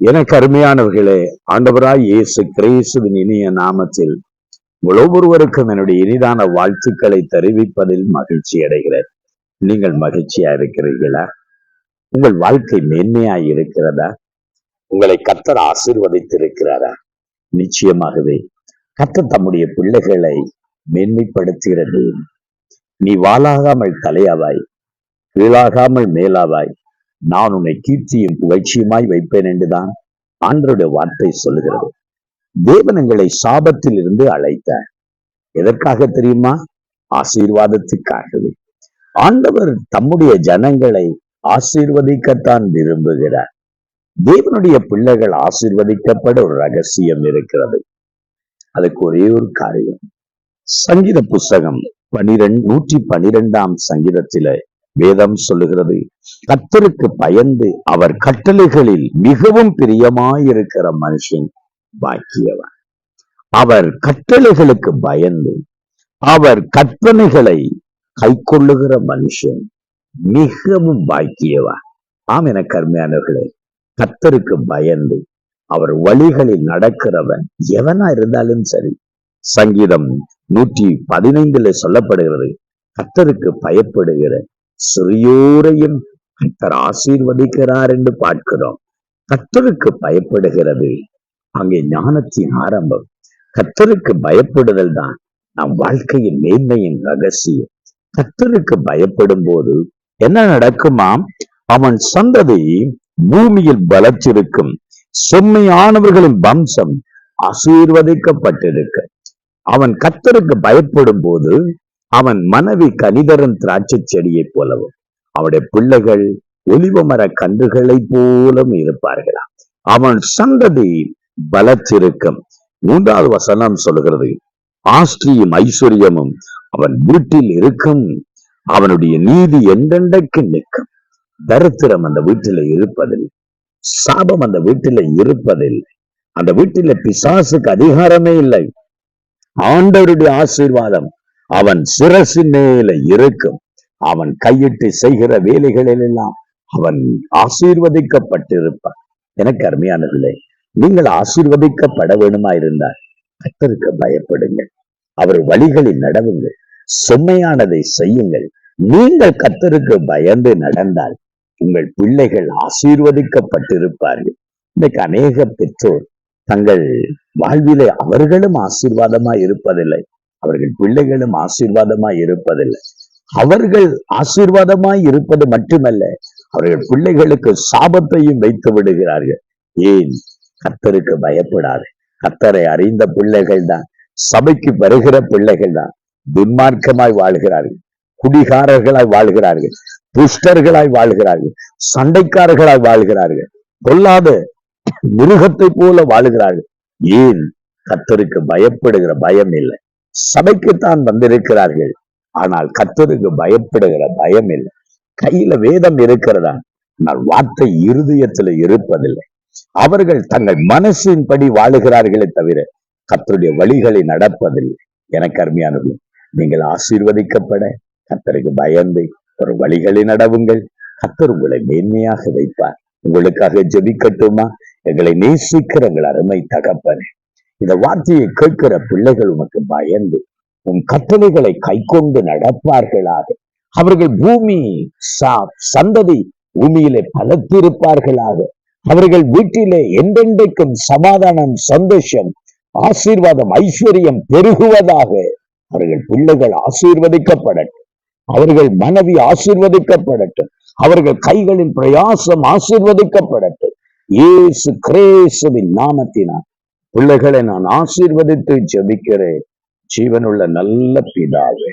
எனக்கு அருமையானவர்களே ஆண்டவராய் இயேசு கிரேசுவின் இனிய நாமத்தில் ஒவ்வொருவருக்கும் என்னுடைய இனிதான வாழ்த்துக்களை தெரிவிப்பதில் மகிழ்ச்சி அடைகிறேன். நீங்கள் மகிழ்ச்சியா இருக்கிறீர்களா? உங்கள் வாழ்க்கை மேன்மையாய் இருக்கிறதா? உங்களை கத்தர் ஆசீர்வதித்திருக்கிறாரா? நிச்சயமாகவே. கத்தர் தம்முடைய பிள்ளைகளை மேன்மைப்படுத்துகிறது நீ வாழாகாமல் தலையாவாய் கீழாகாமல் மேலாவாய் நான் உன்னை கீர்த்தியும் புகழ்ச்சியுமாய் வைப்பேன் என்றுதான் ஆண்டருடைய வார்த்தை சொல்லுகிறது. தேவன் எங்களை சாபத்தில் இருந்து அழைத்தார். எதற்காக தெரியுமா? ஆசீர்வாதத்துக்காகவே. ஆண்டவர் தம்முடைய ஜனங்களை ஆசீர்வதிக்கத்தான் விரும்புகிறார். தேவனுடைய பிள்ளைகள் ஆசீர்வதிக்கப்பட ஒரு ரகசியம் இருக்கிறது. அதுக்கு ஒரே ஒரு காரியம். சங்கீத புஸ்தகம் பனிரெண்டு நூற்றி பனிரெண்டாம் சங்கீதத்தில வேதம் சொல்லுகிறது. கத்தருக்கு பயந்து அவர் கட்டளைகளில் மிகவும் பிரியமாயிருக்கிற மனுஷன் பாக்கியவன். அவர் கட்டளைகளுக்கு பயந்து அவர் கற்பனைகளை கை கொள்ளுகிற மனுஷன் மிகவும் பாக்கியவன். ஆம் என கருமையானவர்களே கத்தருக்கு பயந்து அவர் வழிகளில் நடக்கிறவன் எவனா இருந்தாலும் சரி சங்கீதம் நூற்றி பதினைந்துல சொல்லப்படுகிறது கத்தருக்கு பயப்படுகிற சிறியோரையும் கத்தர் ஆசீர்வதிக்கிறார் என்று பார்க்கிறோம். கத்தருக்கு பயப்படுகிறது. அங்கே ஞானத்தின் ஆரம்பம். கத்தருக்கு பயப்படுதல் தான் நம் வாழ்க்கையின் மேன்மையின் ரகசியம். கத்தருக்கு பயப்படும் போது என்ன நடக்குமாம் அவன் சந்ததி பூமியில் பலச்சிருக்கும் செம்மையானவர்களின் வம்சம் ஆசீர்வதிக்கப்பட்டிருக்க. அவன் கத்தருக்கு பயப்படும் போது அவன் மனைவி கனிதரன் திராட்சை செடியைப் போலவும் அவனுடைய பிள்ளைகள் ஒலிவ மர கன்றுகளைப் போலும் இருப்பார்களாம். அவன் சந்ததி பலத்திருக்கும். மூன்றாவது வசனம் சொல்லுகிறது ஆஸ்திரியும் ஐஸ்வர்யமும் அவன் வீட்டில் இருக்கும். அவனுடைய நீதி எந்தெண்டைக்கு நிற்கும். தரித்திரம் அந்த வீட்டில இருப்பதில் சாபம் அந்த வீட்டில இருப்பதில் அந்த வீட்டில பிசாசுக்கு அதிகாரமே இல்லை. ஆண்டவருடைய ஆசீர்வாதம் அவன் சிரசு மேல இருக்கும். அவன் கையிட்டு செய்கிற வேலைகளில் எல்லாம் அவன் ஆசீர்வதிக்கப்பட்டிருப்பான். எனக்கு அருமையானதில்லை நீங்கள் ஆசீர்வதிக்கப்பட வேணுமா இருந்தால்? கத்தருக்கு பயப்படுங்கள். அவர் வழிகளில் நடவுங்கள். செம்மையானதை செய்யுங்கள். நீங்கள் கத்தருக்கு பயந்து நடந்தால் உங்கள் பிள்ளைகள் ஆசீர்வதிக்கப்பட்டிருப்பார்கள். இன்னைக்கு அநேக பெற்றோர் தங்கள் வாழ்விலே அவர்களும் ஆசீர்வாதமாய் இருப்பதில்லை. அவர்கள் பிள்ளைகளும் ஆசீர்வாதமாய் இருப்பதில்லை. அவர்கள் ஆசீர்வாதமாய் இருப்பது மட்டுமல்ல அவர்கள் பிள்ளைகளுக்கு சாபத்தையும் வைத்து விடுகிறார்கள். ஏன்? கத்தருக்கு பயப்படாது. கத்தரை அறிந்த பிள்ளைகள் தான் சபைக்கு வருகிற பிள்ளைகள் தான் துன்மார்க்கமாய் வாழ்கிறார்கள் குடிகாரர்களாய் வாழ்கிறார்கள் துஷ்டர்களாய் வாழ்கிறார்கள் சண்டைக்காரர்களாய் வாழ்கிறார்கள் பொல்லாத மிருகத்தை போல வாழுகிறார்கள். ஏன்? கத்தருக்கு பயப்படுகிற பயம் இல்லை. சபைக்குத்தான் வந்திருக்கிறார்கள். ஆனால் கத்தருக்கு பயப்படுகிற பயம் இல்லை. கையில வேதம் இருக்கிறதா ஆனால் வார்த்தை இருதயத்துல இருப்பதில்லை. அவர்கள் தங்கள் மனசின்படி வாழுகிறார்களே தவிர கத்தருடைய வழிகளை நடப்பதில்லை. எனக்கு அருமையானது நீங்கள் ஆசீர்வதிக்கப்பட கத்தருக்கு பயந்து ஒரு வழிகளை நடவுங்கள். கத்தர் உங்களை மேன்மையாக வைப்பார். உங்களுக்காக ஜெபிக்கட்டுமா? எங்களை நேசிக்கிற எங்கள் அருமை தகப்பனே. இந்த வார்த்தையை கேட்கிற பிள்ளைகள் உனக்கு பயந்து உன் கட்டளைகளை கைக்கொண்டு நடப்பார்களாக. அவர்கள் பூமி சந்ததி பூமியிலே பலத்திருப்பார்களாக. அவர்கள் வீட்டிலே எந்தெண்டைக்கும் சமாதானம் சந்தோஷம் ஆசீர்வாதம் ஐஸ்வர்யம் பெருகுவதாக அவர்கள் பிள்ளைகள் ஆசீர்வதிக்கப்படட்டும். அவர்கள் மனைவி ஆசீர்வதிக்கப்படட்டும். அவர்கள் கைகளின் பிரயாசம் ஆசீர்வதிக்கப்படட்டும். இயேசு கிரேசுவின் நாமத்தினால் பிள்ளைகளை நான் ஆசீர்வதித்து ஜெபிக்கிறேன். ஜீவனுள்ள நல்ல பிதாவே.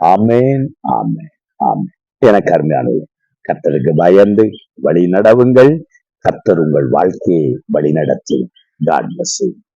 ஆமேன் ஆமேன் ஆமேன். எனக்கு அருமையானது கத்தருக்கு பயந்து வழி நடவுங்கள் கத்தர் உங்கள் வாழ்க்கையை வழி நடத்தி காட்